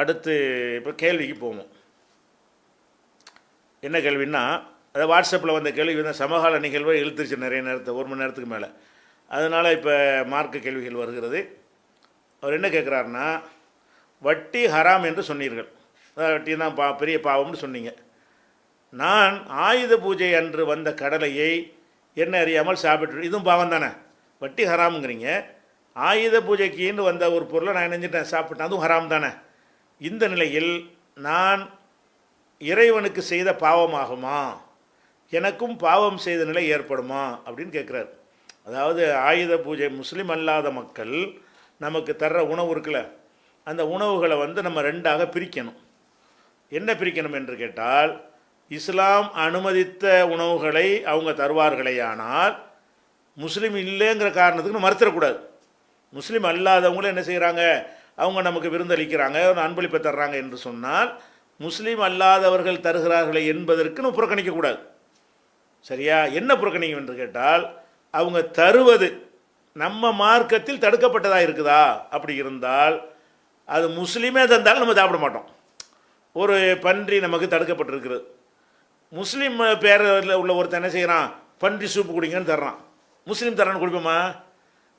அடுத்து இப்போ கேள்விக்கு போவோம். என்ன கேள்வின்னா அது வாட்ஸ்அப்பில் வந்த கேள்வி வந்து சமகால நிகழ்வை இழுத்துருச்சு நிறைய நேரத்தை ஒரு மணி நேரத்துக்கு மேலே. அதனால் இப்போ மார்க்க கேள்விகள் வருகிறது. அவர் என்ன கேட்குறாருன்னா வட்டி ஹராம் என்று சொன்னீர்கள். அதாவது வட்டி தான் பா பெரிய பாவம்னு சொன்னீங்க. நான் ஆயுத பூஜை அன்று வந்த கடலையை என்ன அறியாமல் சாப்பிட்டு இதுவும் பாவம் தானே? வட்டி ஹராமுங்கிறீங்க. ஆயுத பூஜைக்குன்னு வந்த ஒரு பொருளை நான் நினைஞ்சிட்டேன் சாப்பிட்டேன். அதுவும் ஹராம் தானே? இந்த நிலையில் நான் இறைவனுக்கு செய்த பாவமாகுமா? எனக்கும் பாவம் செய்த நிலை ஏற்படுமா? அப்படின்னு கேட்குறாரு. அதாவது ஆயுத பூஜை முஸ்லீம் அல்லாத மக்கள் நமக்கு தர்ற உணவு இருக்குல்ல அந்த உணவுகளை வந்து நம்ம ரெண்டாக பிரிக்கணும். என்ன பிரிக்கணும் என்று கேட்டால் இஸ்லாம் அனுமதித்த உணவுகளை அவங்க தருவார்களேயானால் முஸ்லீம் இல்லைங்கிற காரணத்துக்கு நம்ம மறுத்துடக்கூடாது. முஸ்லீம் அல்லாதவங்களும் என்ன செய்கிறாங்க? அவங்க நமக்கு விருந்தளிக்கிறாங்க ஒரு அன்பளிப்பை தர்றாங்க என்று சொன்னால் முஸ்லீம் அல்லாதவர்கள் தருகிறார்களே என்பதற்கு நம்ம புறக்கணிக்கக்கூடாது சரியா? என்ன புறக்கணிக்கும் என்று கேட்டால் அவங்க தருவது நம்ம மார்க்கத்தில் தடுக்கப்பட்டதாக இருக்குதா? அப்படி இருந்தால் அது முஸ்லீமே தந்தாலும் நம்ம சாப்பிட மாட்டோம். ஒரு பன்றி நமக்கு தடுக்கப்பட்டிருக்கிறது. முஸ்லீம் பேரில் உள்ள ஒருத்தன் என்ன செய்கிறான் பன்றி சூப்பு குடிங்கன்னு தர்றான். முஸ்லீம் தரான்னு குடிப்போமா?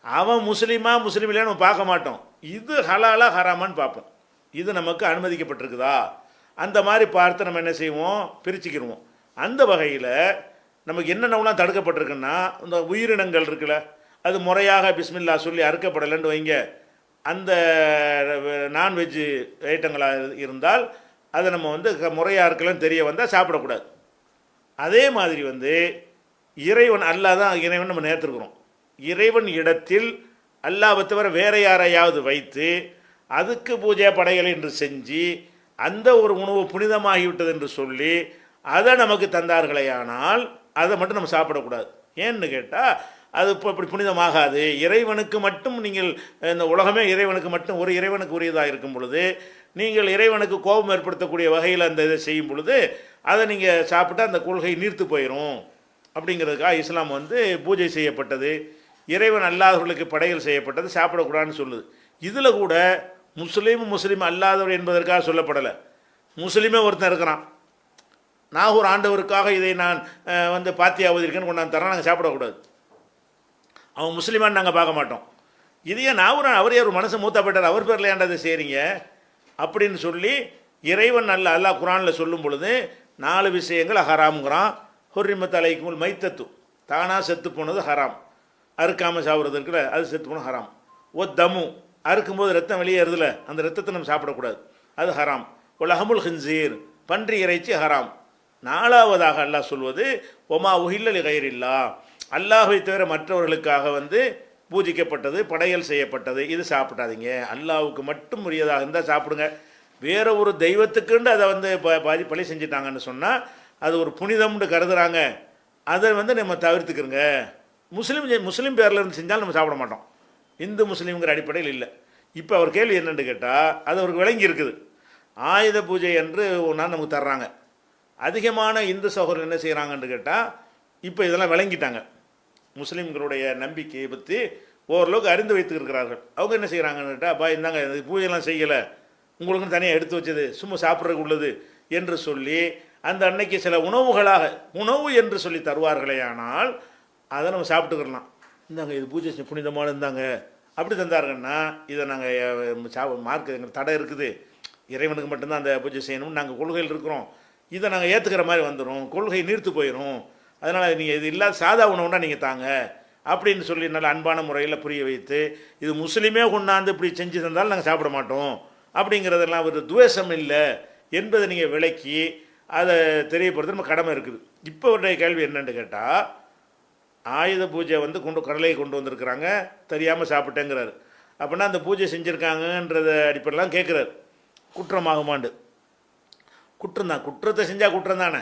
அவன் முஸ்லீமா முஸ்லீம் இல்லைன்னு நம்ம பார்க்க மாட்டோம். இது ஹலாலா ஹராமான்னு பார்ப்போம். இது நமக்கு அனுமதிக்கப்பட்டிருக்குதா? அந்த மாதிரி பார்த்து நம்ம என்ன செய்வோம்? பிரிச்சுக்கிடுவோம் அந்த வகையில் நமக்கு என்னென்னலாம் தடுக்கப்பட்டிருக்குன்னா இந்த உயிரினங்கள் இருக்குல்ல அது முறையாக பிஸ்மில்லா சொல்லி அறுக்கப்படலைன்னு வைங்க. அந்த நான்வெஜ்ஜு ஐட்டங்களாக இருந்தால் அதை நம்ம வந்து முறையாக இருக்கலன்னு தெரிய வந்தால் சாப்பிடக்கூடாது. அதே மாதிரி வந்து இறைவன் அல்லாதான் இறைவன் நம்ம நேர்த்துருக்குறோம். இறைவன் இடத்தில் அல்லாவை தவிர வேற யாரையாவது வைத்து அதுக்கு பூஜை படைகள் என்று செஞ்சு அந்த ஒரு உணவு புனிதமாகிவிட்டது என்று சொல்லி அதை நமக்கு தந்தார்களேயானால் அதை மட்டும் நம்ம சாப்பிடக்கூடாது. ஏன்னு கேட்டால் அது இப்போ இப்படி புனிதமாகாது. இறைவனுக்கு மட்டும் நீங்கள் இந்த உலகமே இறைவனுக்கு மட்டும் ஒரு இறைவனுக்கு உரியதாக இருக்கும் பொழுது நீங்கள் இறைவனுக்கு கோபம் ஏற்படுத்தக்கூடிய வகையில் அந்த இதை செய்யும் பொழுது அதை நீங்கள் சாப்பிட்டா அந்த கொள்கை நீர்த்து போயிடும் அப்படிங்கிறதுக்காக இஸ்லாம் வந்து பூஜை செய்யப்பட்டது. இறைவன் அல்லாதவர்களுக்கு படைகள் செய்யப்பட்டது சாப்பிடக்கூடாதுன்னு சொல்லுது. இதில் கூட முஸ்லீம் முஸ்லீம் அல்லாதவர் என்பதற்காக சொல்லப்படலை. முஸ்லீமே ஒருத்தன் இருக்கிறான். நாகூர் ஆண்டவருக்காக இதை நான் அஹ், வந்து பாத்தியாவதற்குன்னு கொண்டாந்து தரேன் நாங்கள் சாப்பிடக்கூடாது. அவன் முஸ்லீமான்னு நாங்கள் பார்க்க மாட்டோம். இதையே நாகூர் அவரே ஒரு மனசு மூத்தப்பட்டார் அவர் பேரில் ஏண்டதை செய்கிறீங்க அப்படின்னு சொல்லி இறைவன் நல்ல அல்லாஹ் குரானில் சொல்லும் பொழுது நாலு விஷயங்கள் ஹராம்ங்கிறான். ஹொர்ரிமத் அலைக்குமுல் மைத்தத்து. தானாக செத்து போனது ஹராம். அறுக்காமல் சாப்பிட்றது இருக்குல்ல அது செத்து போனது ஹராம். ஓ தமு அறுக்கும்போது ரத்தம் வெளியேறதுல அந்த ரத்தத்தை நம்ம சாப்பிடக்கூடாது. அது ஹராம். உலகமுல் ஹின்சீர் பன்றி இறைச்சி ஹராம். நாலாவதாக அல்லாஹ் சொல்வது ஒமா உஹில்லலி கயிறில்லா அல்லாஹை தவிர மற்றவர்களுக்காக வந்து பூஜிக்கப்பட்டது படையல் செய்யப்பட்டது இது சாப்பிடாதீங்க. அல்லாவுக்கு மட்டும் உரியதாக இருந்தால் சாப்பிடுங்க. வேற ஒரு தெய்வத்துக்குண்டு அதை வந்து பாதி பழி செஞ்சிட்டாங்கன்னு சொன்னால் அது ஒரு புனிதம்னு கருதுகிறாங்க அதை வந்து நம்ம தவிர்த்துக்கிறோங்க. முஸ்லீம் முஸ்லீம் பேரில் இருந்து செஞ்சாலும் நம்ம சாப்பிட மாட்டோம். இந்து முஸ்லீம்ங்கிற அடிப்படையில் இல்லை. இப்போ அவர் கேள்வி என்னென்னு கேட்டால் அது அவருக்கு விளங்கி இருக்குது. ஆயுத பூஜை என்று ஒரு நாள் நமக்கு தர்றாங்க. அதிகமான இந்து சகோதரர் என்ன செய்கிறாங்கன்னு கேட்டால் இப்போ இதெல்லாம் விளங்கிட்டாங்க. முஸ்லீம்களுடைய நம்பிக்கையை பற்றி ஓரளவுக்கு அறிந்து வைத்துருக்கிறார்கள் அவங்க என்ன செய்கிறாங்கன்னு கேட்டால் அப்பா இந்தாங்க பூஜைலாம் செய்யலை. உங்களுக்குன்னு தனியாக எடுத்து வச்சது. சும்மா சாப்பிட்றதுக்கு உள்ளது. என்று சொல்லி அந்த அன்னைக்கு சில உணவுகளாக உணவு என்று சொல்லி தருவார்களே ஆனால் அதை நம்ம சாப்பிட்டுக்கிறலாம். இந்தாங்க இது பூஜை செஞ்சு புனிதமான இருந்தாங்க அப்படி தந்தாருங்கன்னா இதை நாங்கள் சா மார்க் எங்களுக்கு தடை இருக்குது. இறைவனுக்கு மட்டும்தான் அந்த பூஜை செய்யணும்னு நாங்கள் கொள்கையில் இருக்கிறோம். இதை நாங்கள் ஏற்றுக்கிற மாதிரி வந்துடும் கொள்கை நீர்த்து போயிடும் அதனால் நீங்கள் இது இல்லாத சாதா உணவுனா நீங்கள் தாங்க. அப்படின்னு சொல்லி நல்ல அன்பான முறையில் புரிய வைத்து இது முஸ்லீமே கொண்டாந்து இப்படி செஞ்சு தந்தாலும் நாங்கள் சாப்பிட மாட்டோம். அப்படிங்கிறதெல்லாம் ஒரு துவேஷம் இல்லை என்பதை நீங்கள் விளக்கி அதை தெரியப்படுத்த நம்ம கடமை இருக்குது. இப்போ உடைய கேள்வி என்னென்னு கேட்டால் ஆயுத பூஜை வந்து கொண்டு கடலையை கொண்டு வந்திருக்கிறாங்க. தெரியாமல் சாப்பிட்டேங்கிறாரு. அப்படின்னா அந்த பூஜை செஞ்சுருக்காங்கன்றத அடிப்படையெல்லாம் கேட்குறாரு குற்றமாகுமாண்டு. குற்றம் தான். குற்றத்தை செஞ்சால் குற்றம் தானே.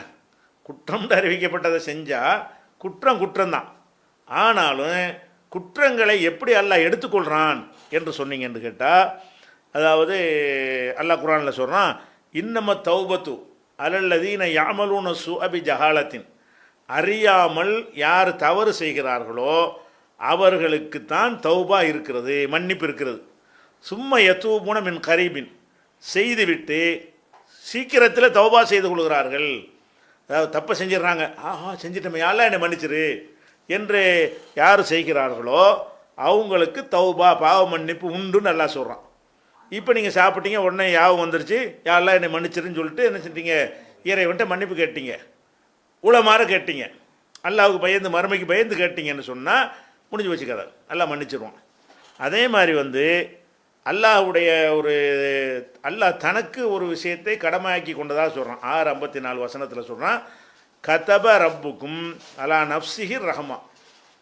குற்றம்னு அறிவிக்கப்பட்டதை செஞ்சால் குற்றம் குற்றம்தான். ஆனாலும் குற்றங்களை எப்படி அல்லாஹ் எடுத்துக்கொள்கிறான் என்று சொன்னீங்கன்னு கேட்டால் அதாவது அல்லாஹ் குரானில் சொல்கிறான் இன்னம தௌபத்து அலல்லதீன யாமலூன சு அபி ஜஹாலத்தின். அறியாமல் யார் தவறு செய்கிறார்களோ அவர்களுக்கு தான் தௌபா இருக்கிறது மன்னிப்பு இருக்கிறது. சும்மா எத்தூபுன மின் கரீபின். செய்துவிட்டு சீக்கிரத்தில் தௌபா செய்து கொள்கிறார்கள். அதாவது தப்பை செஞ்சிடுறாங்க. ஆஹா செஞ்சிட்டோமே யாரெல்லாம் என்னை மன்னிச்சிரு? என்று யார் செய்கிறார்களோ அவங்களுக்கு தௌபா பாவ மன்னிப்பு உண்டுன்னு நல்லா சொல்கிறான் இப்போ நீங்கள் சாப்பிட்டீங்க உடனே யாவும் வந்துருச்சு. யாரெல்லாம் என்னை மன்னிச்சிருன்னு சொல்லிட்டு என்ன செஞ்சீங்க இறைவன்ட்ட மன்னிப்பு கேட்டீங்க. உளமாற கேட்டீங்க. அல்லாவுக்கு பயந்து மறுமைக்கு பயந்து கேட்டீங்கன்னு சொன்னால் முடிஞ்சு வச்சு கதை. எல்லாம் மன்னிச்சிருவான். அதே மாதிரி வந்து அல்லாஹ்வுடைய ஒரு அல்லாஹ் தனக்கு ஒரு விஷயத்தை கடமையாக்கி கொண்டதாக சொல்கிறான் ஆறு ஐம்பத்தி நாலு வசனத்தில் சொல்கிறான் கதப ரப்புக்கும் அலா நப்சிஹிர் ரஹமா.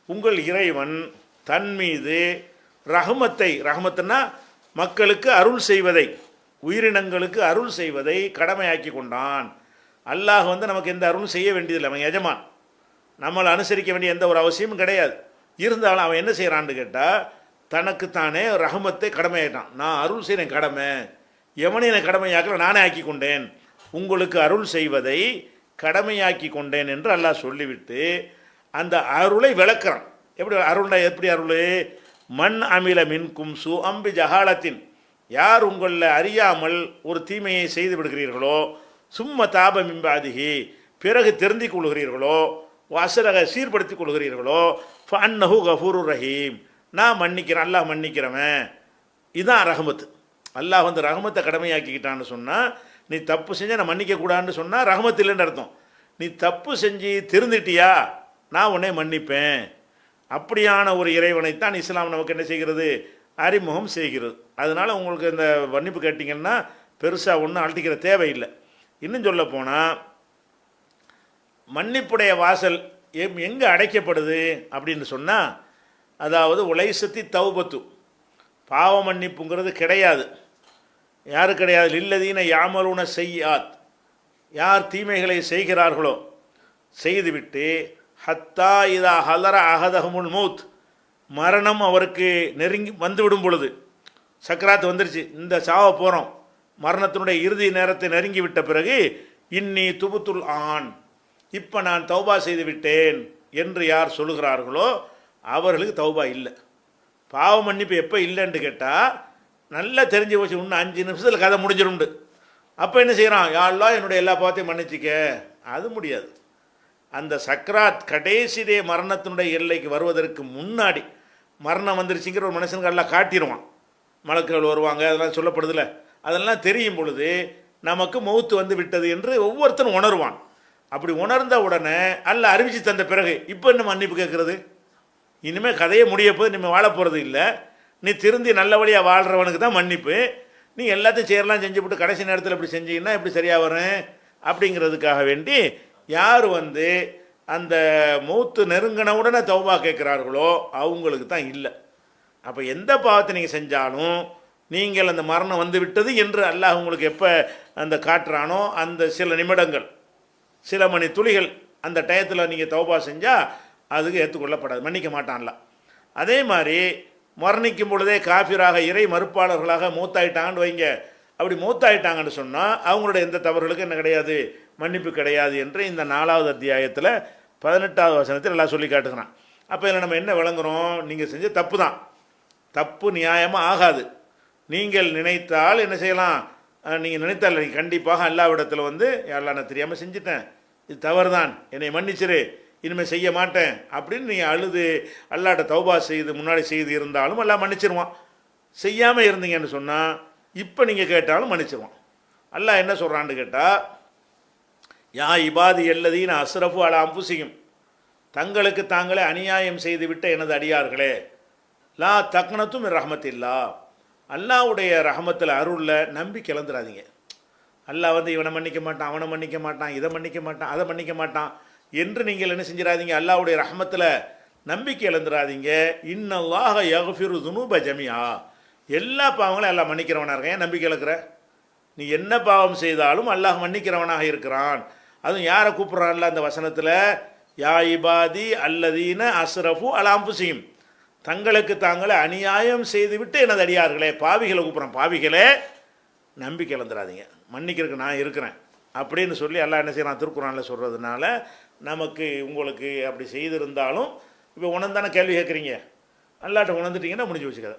உங்கள் இறைவன் தன் மீது ரஹமத்தை ரஹமத்துன்னா மக்களுக்கு அருள் செய்வதை உயிரினங்களுக்கு அருள் செய்வதை கடமையாக்கி கொண்டான். அல்லாஹ் வந்து நமக்கு எந்த அருளும் செய்ய வேண்டியதில்லை. அவன் எஜமான். நம்மளை அனுசரிக்க வேண்டிய எந்த ஒரு அவசியமும் கிடையாது. இருந்தாலும் அவன் என்ன செய்கிறான்னு கேட்டால் தனக்குத்தானே ரஹமத்தை கடமையாயிட்டான். நான் அருள் செய்கிறேன் கடமை. எவனை என்னை கடமையாக்கல? நானே ஆக்கி கொண்டேன். உங்களுக்கு அருள் செய்வதை கடமையாக்கி கொண்டேன் என்று அல்லாஹ் சொல்லிவிட்டு அந்த அருளை விளக்குறான். எப்படி அருள்னா எப்படி அருள்? மண் அமில மின்கும் சு அம்பி ஜஹாலத்தின். யார் உங்களில் அறியாமல் ஒரு தீமையை செய்து விடுகிறீர்களோ சும்ம தாப மிம்பாதிகி பிறகு திருந்திக் கொள்கிறீர்களோ வசரக சீர்படுத்தி கொள்கிறீர்களோ அன்னஹு கஃபூரு ரஹீம். நான் மன்னிக்கிறேன் அல்லாஹ் மன்னிக்கிறவன். இதுதான் ரஹமத்து. அல்லாஹ் வந்து ரஹமத்தை கடமையாக்கிக்கிட்டான்னு சொன்னால் நீ தப்பு செஞ்ச நான் மன்னிக்க கூடாதுன்னு சொன்னால் ரஹமத் இல்லைன்னு அர்த்தம். நீ தப்பு செஞ்சு திருந்திட்டியா? நான் உன்னை மன்னிப்பேன். அப்படியான ஒரு இறைவனைத்தான் இஸ்லாம் நமக்கு என்ன செய்கிறது? அறிமுகம் செய்கிறது. அதனால் உங்களுக்கு இந்த மன்னிப்பு கேட்டிங்கன்னா பெருசாக ஒன்றும் அழட்டிக்கிற தேவையில்லை. இன்னும் சொல்ல போனால் மன்னிப்புடைய வாசல் எம் எங்கே அடைக்கப்படுது அப்படின்னு சொன்னால் அதாவது உலைசத்தி தௌபத்து. பாவ மன்னிப்புங்கிறது கிடையாது. யாரு கிடையாது? இல்லதீன யாமலுன செய்யாத் யார் தீமைகளை செய்கிறார்களோ செய்துவிட்டு ஹத்தா இதா ஹலர அகதஹமுல் மூத். மரணம் அவருக்கு நெருங்கி வந்துவிடும் பொழுது. சக்கராத்து வந்துருச்சு. இந்த சாவை போகிறோம் மரணத்தினுடைய இறுதி நேரத்தை நெருங்கி விட்ட பிறகு இன்னி துபுத்துல் ஆண் இப்போ நான் தௌபா செய்து விட்டேன் என்று யார் சொல்லுகிறார்களோ அவர்களுக்கு தௌபா இல்லை. பாவ மன்னிப்பு எப்போ இல்லைன்னு கேட்டால் நல்லா தெரிஞ்சு போச்சு இன்னும் அஞ்சு நிமிஷத்தில் கதை முடிஞ்சிருண்டு அப்போ என்ன செய்கிறான் யாழ்லாம் என்னுடைய எல்லா பாவத்தையும் மன்னிச்சிக்க. அது முடியாது. அந்த சக்ராத் கடைசிதே மரணத்தினுடைய எல்லைக்கு வருவதற்கு முன்னாடி மரணம் வந்துருச்சுங்கிற ஒரு மனுஷனுக்கு எல்லாம் காட்டிடுவான் மலக்குகள் வருவாங்க அதெல்லாம் சொல்லப்படுதில்லை அதெல்லாம் தெரியும் பொழுது நமக்கு மௌத்து வந்து விட்டது என்று ஒவ்வொருத்தரும் உணர்வான். அப்படி உணர்ந்த உடனே அல்ல அறிவிச்சு தந்த பிறகு இப்போ என்ன மன்னிப்பு கேட்குறது? இனிமேல் கதையை முடிய போது இனிமேல் வாழ போகிறது இல்லை. நீ திருந்தி நல்ல வழியாக வாழ்கிறவனுக்கு தான் மன்னிப்பு. நீ எல்லாத்தையும் செய்யலாம் செஞ்சுவிட்டு கடைசி நேரத்தில் இப்படி செஞ்சீங்கன்னா எப்படி சரியாக வரும்? அப்படிங்கிறதுக்காக வேண்டி யார் வந்து அந்த மூத்து நெருங்கின உடனே தௌபா கேட்குறார்களோ அவங்களுக்கு தான் இல்லை. அப்போ எந்த பாவத்தை நீங்கள் செஞ்சாலும் நீங்கள் அந்த மரணம் வந்து விட்டது என்று அல்லாஹ் உங்களுக்கு எப்போ அந்த காட்டுறானோ அந்த சில நிமிடங்கள் சில மணி துளிகள் அந்த டயத்தில் நீங்கள் தௌபா செஞ்சால் அதுக்கு ஏற்றுக்கொள்ளப்படாது மன்னிக்க மாட்டான்ல. அதே மாதிரி மரணிக்கும் பொழுதே காஃபிராக இறை மறுப்பாளர்களாக மூத்தாயிட்டாங்கன்னு வைங்க. அப்படி மூத்தாயிட்டாங்கன்னு சொன்னால் அவங்களோட எந்த தவறுகளுக்கும் என்ன கிடையாது மன்னிப்பு கிடையாது என்று இந்த நாலாவது அத்தியாயத்தில் பதினெட்டாவது வசனத்தில் எல்லாம் சொல்லி காட்டுகிறான். அப்போ இதில் நம்ம என்ன விளங்குறோம்? நீங்கள் செஞ்ச தப்பு தான். தப்பு நியாயமாக ஆகாது. நீங்கள் நினைத்தால் என்ன செய்யலாம்? நீங்கள் நினைத்தால் நீங்கள் கண்டிப்பாக அல்லாவிடத்தில் வந்து யாரெல்லாம் நான் தெரியாமல் செஞ்சுட்டேன். இது தவறு தான் என்னை மன்னிச்சிரு. இனிமேல் செய்ய மாட்டேன். அப்படின்னு நீங்கள் அழுது அல்லாட்ட தௌபா செய்து முன்னாடி செய்து இருந்தாலும் எல்லாம் மன்னிச்சிருவான். செய்யாமல் இருந்தீங்கன்னு சொன்னால் இப்போ நீங்கள் கேட்டாலும் மன்னிச்சிருவான். அல்லாஹ் என்ன சொல்கிறான்னு கேட்டால் யா இபாதி எல்லதீன் அஸ்ரஃபு அலா அம்புசியும் தங்களுக்கு தாங்களே அநியாயம் செய்துவிட்ட எனது அடியார்களே. லா தக்னத்தும் ரஹமத்தில்லா. அல்லாவுடைய ரஹமத்தில் அருளில் நம்பி கிளந்துடாதீங்க அல்லாஹ் வந்து இவனை மன்னிக்க மாட்டான் அவனை மன்னிக்க மாட்டான் இதை மன்னிக்க மாட்டான் அதை மன்னிக்க மாட்டான் என்று நீங்கள் என்ன செஞ்சிடாதீங்க? அல்லாவுடைய ரஹமத்தில் நம்பிக்கை இழந்துடாதீங்க இன்னல்லாக யகுஃபிரு துனூப ஜமியா எல்லா பாவங்களும் எல்லாம் மன்னிக்கிறவனாக இருக்கேன். ஏன் நம்பிக்கை இழக்கிற? நீ என்ன பாவம் செய்தாலும் அல்லாஹ் மன்னிக்கிறவனாக இருக்கிறான். அதுவும் யாரை கூப்பிட்றான்ல அந்த வசனத்தில்? யா இபாதி அல்லதீன அஸ்ரஃபு அலாம்புசியும் தங்களுக்கு தாங்களே அநியாயம் செய்துவிட்டு எனது அடியார்களே பாவிகளை கூப்பிட்றேன். பாவிகளே நம்பிக்கை இழந்துடாதீங்க மன்னிக்கிறதுக்கு நான் இருக்கிறேன். அப்படின்னு சொல்லி எல்லாம் என்ன செய்யறான் திருக்குறானில் சொல்கிறதுனால நமக்கு உங்களுக்கு அப்படி செய்திருந்தாலும் இப்போ உணர்ந்தானே கேள்வி கேட்குறீங்க. அல்லாட்ட உணர்ந்துட்டீங்கன்னா முடிஞ்சு வச்சுக்காது